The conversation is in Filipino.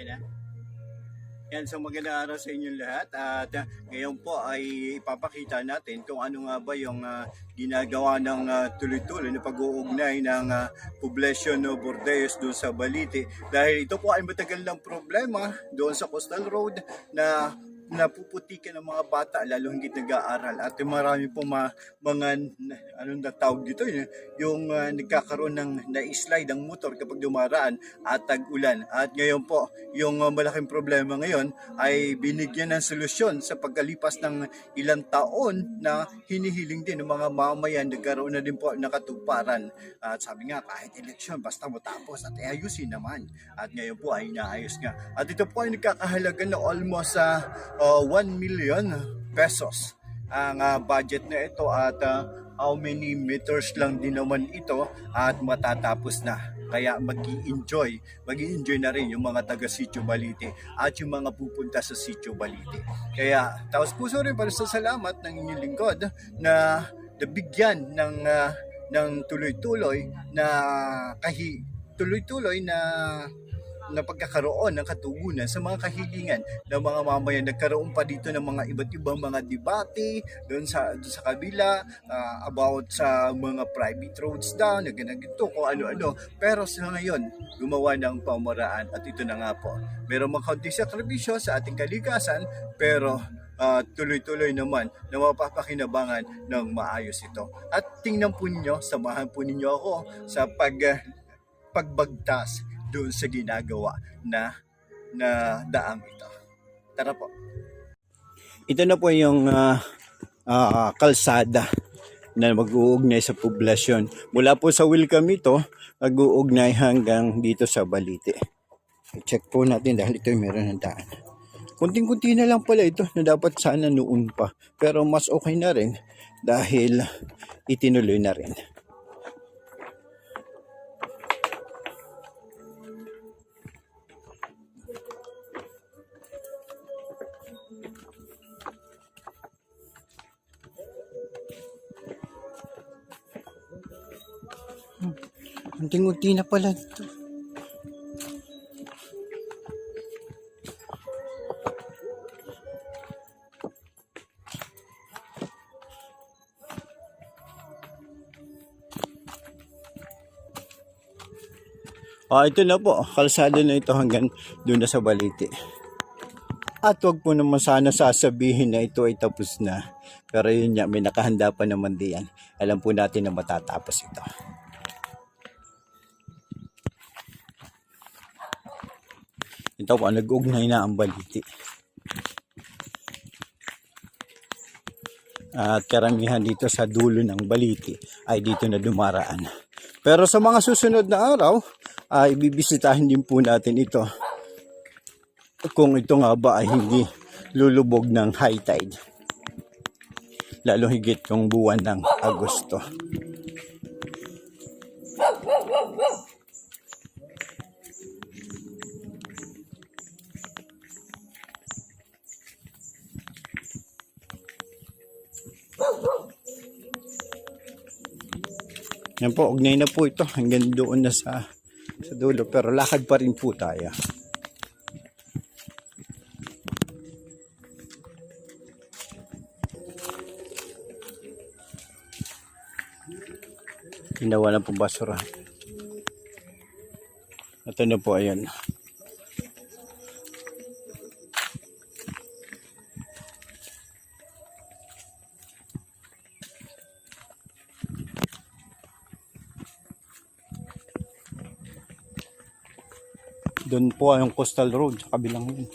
Okay na? Yan, so magandang araw sa inyong lahat at uh, ngayon po ay ipapakita natin kung ano nga ba yung uh, ginagawa ng uh, tuloy-tuloy na pag-uugnay ng uh, poblasyon no Bordeos doon sa Balite dahil ito po ay matagal ng problema doon sa Coastal Road na napuputikan ng mga bata lalo higit nag-aaral. At yung marami po ma, mga anong na tawag dito yun, yung uh, nagkakaroon ng na-slide ang motor kapag dumaraan at tag-ulan. At ngayon po yung uh, malaking problema ngayon ay binigyan ng solusyon sa pagkalipas ng ilang taon na hinihiling din ng mga mamayan nagkaroon na din po ng katuparan at sabi nga kahit eleksyon basta matapos at ayusin naman. At ngayon po ay inaayos nga. At ito po ay nagkakahalaga na almost sa uh, 1 million pesos ang uh, budget na ito at uh, how many meters lang din naman ito at matatapos na. Kaya mag enjoy mag enjoy na rin yung mga taga Sitio Balite at yung mga pupunta sa Sitio Balite. Kaya taos puso rin para sa salamat ng inyong lingkod na nabigyan ng uh, ng tuloy-tuloy na kahi tuloy-tuloy na na pagkakaroon ng katugunan sa mga kahilingan ng mga mamayan. Nagkaroon pa dito ng mga iba't ibang mga debate doon sa, doon sa kabila uh, about sa mga private roads daw, na ginagito kung ano-ano. Pero sa ngayon, gumawa ng pamaraan at ito na nga po. Meron mga kaunting sakripisyo sa ating kalikasan pero uh, tuloy-tuloy naman na mapapakinabangan ng maayos ito. At tingnan po ninyo, samahan po ninyo ako sa pag, pagbagtas doon sa ginagawa na na daang ito. Tara po. Ito na po yung uh, uh, kalsada na mag-uugnay sa poblasyon. Mula po sa welcome ito, mag-uugnay hanggang dito sa Balite. I-check po natin dahil ito meron ng daan. Kunting-kunti na lang pala ito na dapat sana noon pa. Pero mas okay na rin dahil itinuloy na rin. Unti-unti na pala ito. Ah, ito na po. Kalsada na ito hanggang doon na sa Balite. At wag po naman sana sasabihin na ito ay tapos na. Pero yun nga, may nakahanda pa naman diyan. Alam po natin na matatapos ito. Ito po, nag-ugnay na ang baliti. At karamihan dito sa dulo ng baliti ay dito na dumaraan. Pero sa mga susunod na araw, ay bibisitahin din po natin ito kung ito nga ba ay hindi lulubog ng high tide. Lalo higit yung buwan ng Agosto. Yan po, ugnay na po ito hanggang doon na sa, sa dulo. Pero lakad pa rin po tayo. Ginawa na po basura. Ito na po, ayan. Doon po yung coastal road sa kabilang yun.